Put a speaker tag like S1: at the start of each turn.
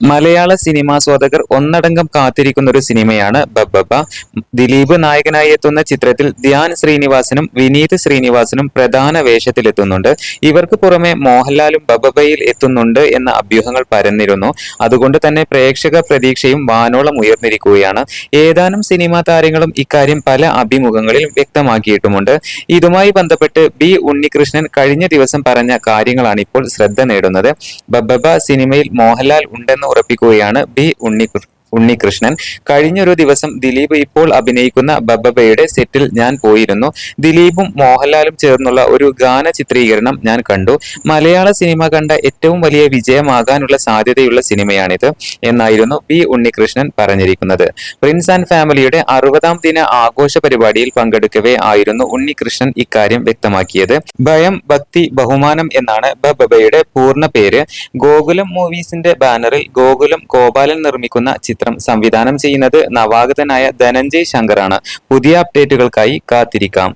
S1: മലയാള cinema സ്വാതകർ ഒന്നടങ്കം കാത്തിരിക്കുന്ന ഒരു സിനിമയാണ് ബബ്ബബ ദിലീപ് നായകനായി എത്തുന്ന ചിത്രത്തിൽ ധ്യാൻ ശ്രീനിവാസനും വിനീത് ശ്രീനിവാസനും പ്രധാന വേഷത്തിലെത്തുന്നുണ്ട്. ഇവർക്ക് പുറമെ മോഹൻലാലും ബബ്ബബയിൽ എത്തുന്നുണ്ട് എന്ന അഭ്യൂഹങ്ങൾ പരന്നിരുന്നു. അതുകൊണ്ട് തന്നെ പ്രേക്ഷക പ്രതീക്ഷയും വാനോളം ഉയർന്നിരിക്കുകയാണ്. ഏതാനും സിനിമാ താരങ്ങളും ഇക്കാര്യം പല അഭിമുഖങ്ങളിൽ വ്യക്തമാക്കിയിട്ടുമുണ്ട്. ഇതുമായി ബന്ധപ്പെട്ട് ബി ഉണ്ണികൃഷ്ണൻ കഴിഞ്ഞ ദിവസം പറഞ്ഞ കാര്യങ്ങളാണ് ഇപ്പോൾ ശ്രദ്ധ നേടുന്നത്. ബബ്ബബ സിനിമയിൽ മോഹൻലാൽ ഉണ്ടെന്ന് ഉറപ്പിക്കുകയാണ്. ബി ഉണ്ണി ഉണ്ണികൃഷ്ണൻ. കഴിഞ്ഞൊരു ദിവസം ദിലീപ് ഇപ്പോൾ അഭിനയിക്കുന്ന ബബബയുടെ സെറ്റിൽ ഞാൻ പോയിരുന്നു. ദിലീപും മോഹൻലാലും ചേർന്നുള്ള ഒരു ഗാന ചിത്രീകരണം ഞാൻ കണ്ടു. മലയാള സിനിമ കണ്ട ഏറ്റവും വലിയ വിജയമാകാനുള്ള സാധ്യതയുള്ള സിനിമയാണിത് എന്നായിരുന്നു പി ഉണ്ണികൃഷ്ണൻ പറഞ്ഞിരിക്കുന്നത്. പ്രിൻസ് ആൻഡ് ഫാമിലിയുടെ അറുപതാം ദിന ആഘോഷ പരിപാടിയിൽ പങ്കെടുക്കവേ ആയിരുന്നു ഉണ്ണികൃഷ്ണൻ ഇക്കാര്യം വ്യക്തമാക്കിയത്. ഭയം ഭക്തി ബഹുമാനം എന്നാണ് ബബയുടെ പൂർണ പേര്. ഗോകുലം മൂവീസിന്റെ ബാനറിൽ ഗോകുലം ഗോപാലൻ നിർമ്മിക്കുന്ന ചിത്രം സംവിധാനം ചെയ്യുന്നത് നവാഗതനായ ധനഞ്ജയ് ശങ്കറാണ്. പുതിയ അപ്ഡേറ്റുകൾക്കായി കാത്തിരിക്കാം.